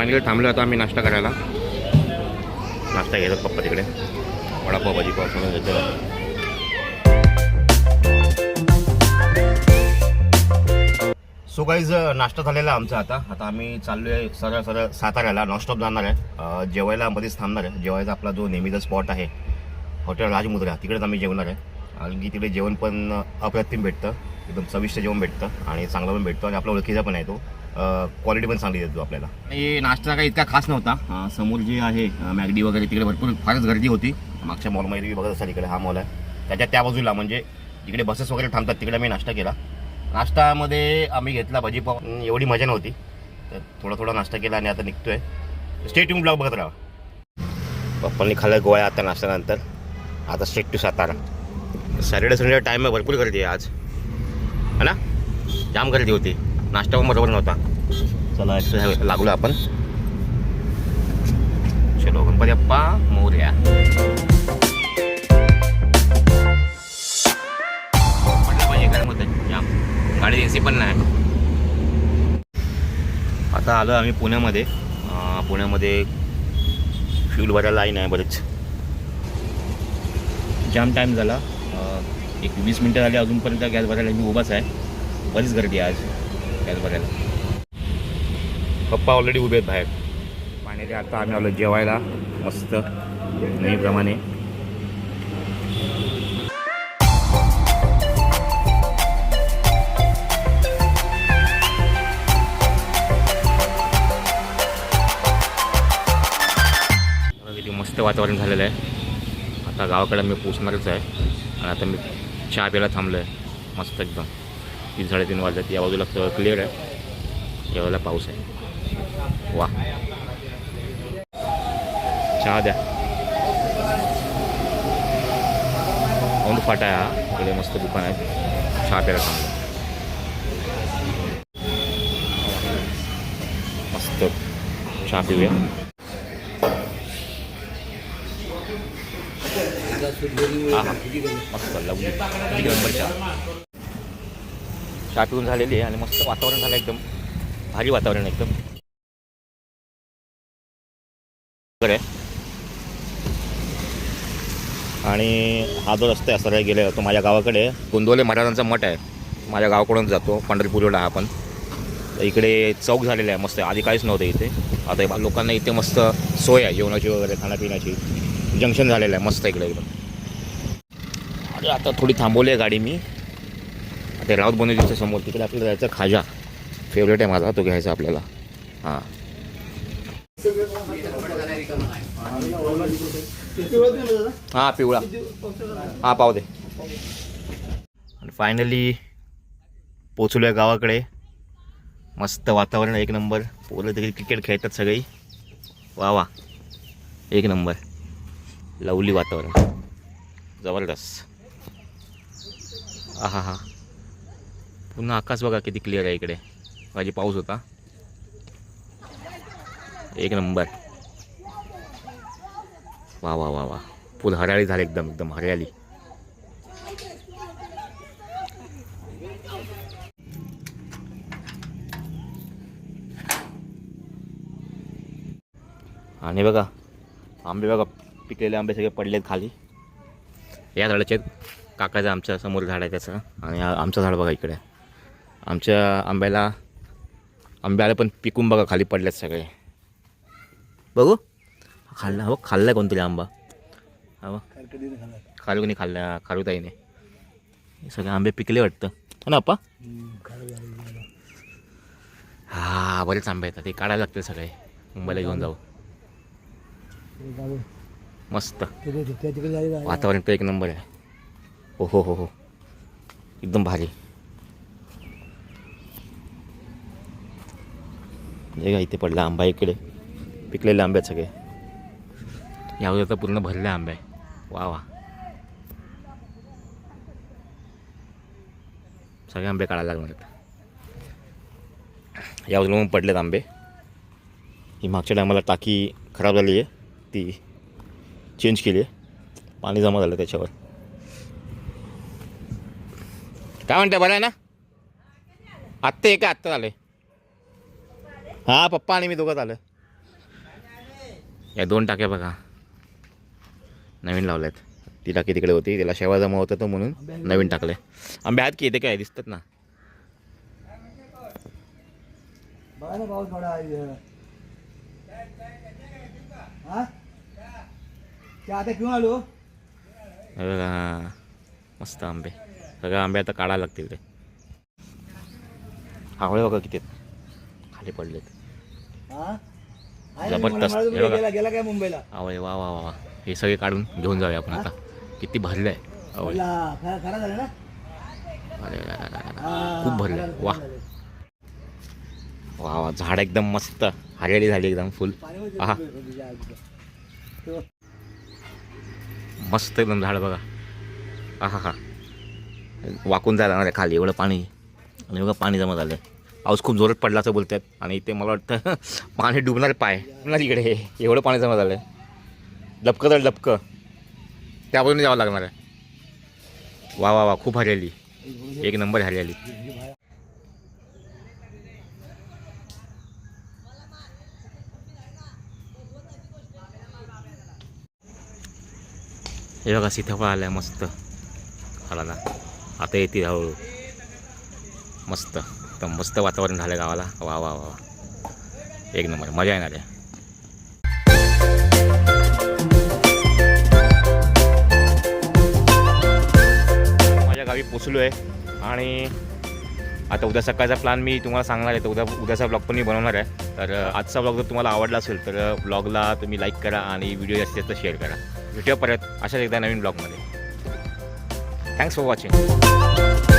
Finally थांबलो आता आम्ही नाश्ता करायला. नाश्ता घेतो पप्पा तिकडे. वडापाव भाजी पाव सगळं घेतो सो गाईज नाश्ता झालेला आमचा आता. आता आम्ही चाललो आहे सरळ सरळ साताऱ्याला. नॉनस्टॉप जाणार आहे. जेवायला मध्येच थांबणार आहे. जेवायचा आपला जो नेहमीचा स्पॉट आहे हॉटेल राजमुद्रा. तिकडेच आम्ही जेवणार आहे. आणि की तिकडे जेवण पण अप्रतिम भेटतं. एकदम चविष्ट जेवण भेटतं आणि चांगलं पण भेटतं आणि आपला ओळखीचा पण आहे तो. क्वालिटी पण चांगली देतो आपल्याला. आणि नाश्ता काही इतका खास नव्हता. समोर जे आहे मॅगडी वगैरे तिकडे भरपूर फारच गर्दी होती. मागच्या मॉलमध्ये तुम्ही बघत असाल इकडे हा मॉल आहे. त्याच्या त्या बाजूला म्हणजे जिकडे बसेस वगैरे थांबतात तिकडे आम्ही नाश्ता केला. नाश्तामध्ये आम्ही घेतला भाजीपाव एवढी मजा नव्हती. तर थोडा थोडा नाश्ता केला आणि आता निघतोय. स्टेट ब्लॉग बघत राहा. पप्पांनी खाल्लं गोळ्या आता नाश्त्यानंतर. आता straight to Satara. Saturday Sunday time भरपूर गर्दी आहे आज. है ना? जाम गर्दी होती. नाश्ता पण बरोबर नव्हता. चला एक्सरसाइज लागलो आपण. चलो गणपती अप्पा मोर्या. जाम गाडी एसी पण नाही. आता आलो आम्ही पुण्यामध्ये. पुण्यामध्ये फ्यूल भरायला लाईन आहे बरेच. जाम टाईम झाला. एक वीस मिनटं झाली अजूनपर्यंत गॅस भरायला मी उभाच आहे. बरीच गर्दी आहे आज. गॅस बघायला. पप्पा ऑलरेडी उभे आहेत बाहेर. पाण्याचे आता आम्ही आलो जेवायला. मस्त नेहमीप्रमाणे. मस्त वातावरण झालेलं आहे. आता गावाकडे मी पोचणारच आहे. आणि आता मी चहा प्यायला थांबलो आहे मस्त एकदम. तीन साडेतीन वाजल्यात या बाजूला सगळं क्लिअर आहे. या पाऊस आहे. वा. चहा द्या. औंड फाटा हा. इकडे मस्त दुकान आहे. चहा प्यायला चांगलं मस्त चहा पिऊया. हा हा. मस्त लवली नंबर चहा. चहा पिऊन झालेली आहे आणि मस्त वातावरण झालं एकदम. भारी वातावरण आहे एकदम. आहे. आणि हा जो रस्ता आहे सरळ गेलेला तो माझ्या गावाकडे गोंदवले महाराजांचा मठ आहे. माझ्या गावाकडून जातो पंढरपूरला हा पण तर इकडे चौक झालेला आहे मस्त आधी काहीच नव्हतं इथे. आता लोकांना इथे मस्त सोय आहे जेवणाची वगैरे खाण्यापिण्याची. जंक्शन झालेलं आहे मस्त इकडे एकदम. अरे आता थोडी थांबवली आहे गाडी मी. ते राऊत बनवलीच्या समोर तिकडे आपल्याला जायचं खाजा. फेवरेट आहे माझा तो घ्यायचा आपल्याला. हां. हां पिवळा. हां पाव दे. आणि फायनली पोचलो आहे गावाकडे. मस्त वातावरण एक नंबर. पोरं तिकडे क्रिकेट खेळतात सगळी. वा वा. एक नंबर. लवली वातावरण. जबरदस्त. हा हा पुन्हा आकाश बघा किती क्लिअर आहे इकडे. माझी पाऊस होता. एक नंबर वा वा वा वा. फुल हरियाळी झाली एकदम एकदम हरियाली. आणि बघा आंबे बघा पिकलेले आंबे सगळे पडलेत खाली. या झाडाचे काकाचं आमच्यासमोर झाड आहे त्याचं. आणि आमचं झाड बघा इकडे. आमच्या आंब्याला आंब्याला पण पिकून बघा खाली पडल्यात सगळे. बघू? खाल्ला हो खाल्ला कोणतरी आंबा. हा बघ. खारुनी खाल्ला खारुताईने. नाही सगळे आंबे पिकले वाटतं. हो ना अप्पा हा बरेच आंबे येतात. ते काढायला लागतील सगळे. मुंबईला घेऊन जाऊ. मस्त. वातावरण तर एक नंबर आहे. हो हो हो हो. एकदम भारी. हे का इथे पडला आंबा इकडे. पिकलेले आंबे सगळे. यावर तर पूर्ण भरले आंबे. आहे वा वा. सगळे आंबे काढायला लागणार आहेत. या बाजूला मग पडलेत आंबे. ही मागच्या टायमाला टाकी खराब झाली आहे. ती चेंज केली आहे. पाणी जमा झालं त्याच्यावर. काय म्हणते बरं आहे ना? आत्ता आहे का? आत्ता आले हां पप्पा आणि मी दोघंच आलं या दोन टाक्या बघा. नवीन लावल्यात. ती टाकी तिकडे होती त्याला शेवा जमा होता तो म्हणून नवीन टाकले आंबे आहेत की इथे काय? दिसतात ना. बघा हा? आता हे मस्त आंबे. सगळे आंबे आता काढायला लागतील ते. आवळे बघा किती आहेत. खाली पडलेत. हा? आहे ना, जबरदस्त. हे तुम्ही बघा. गेला गेला काय मुंबईला? आवळे वा वा वा वा. हे सगळे काढून घेऊन जाऊया आपण आता. किती भरले आहे आवळे बोला, खरा खरा झाला ना? अरे. हा, खूप भरले खरा- वा. खरा झालं. वा वा. झाड एकदम मस्त. हरियाळी झाली एकदम फुल. पाणी मध्ये आहा. तुझ्या आजूबाजूला. तो- मस्त एकदम झाड बघा. हा हा. वाकून जायला लागणार आहे खाली. एवढं पाणी. आणि बघा पाणी जमा झालं पाऊस खूप जोरात पडला असं बोलतात. आणि इथे मला वाटतं पाणी डुबणार पाय. डुबणार इकडे. एवढं पाणी जमा झालं आहे डबकं तर डबकं त्या बाजूने जावं लागणार आहे. वा वा वा खूप हरियाली. एक नंबर हरियाली. हे बघा सीताफळ आलं आहे मस्त. फळाला आता येते हळूहळू. मस्त. एकदम मस्त वातावरण झालं गावाला. वा वा वा एक नंबर. मजा येणार आहे. माझ्या गावी पोचलो आहे आणि आता उद्या सकाळचा प्लॅन मी तुम्हाला सांगणार आहे. तर उद्या उद्याचा ब्लॉग पण मी बनवणार आहे. तर आजचा ब्लॉग जर तुम्हाला आवडला असेल तर ब्लॉगला तुम्ही लाईक करा आणि व्हिडिओ जास्तीत जास्त शेअर करा. भेटूया परत अशाच एकदा नवीन ब्लॉगमध्ये थँक्स फॉर वॉचिंग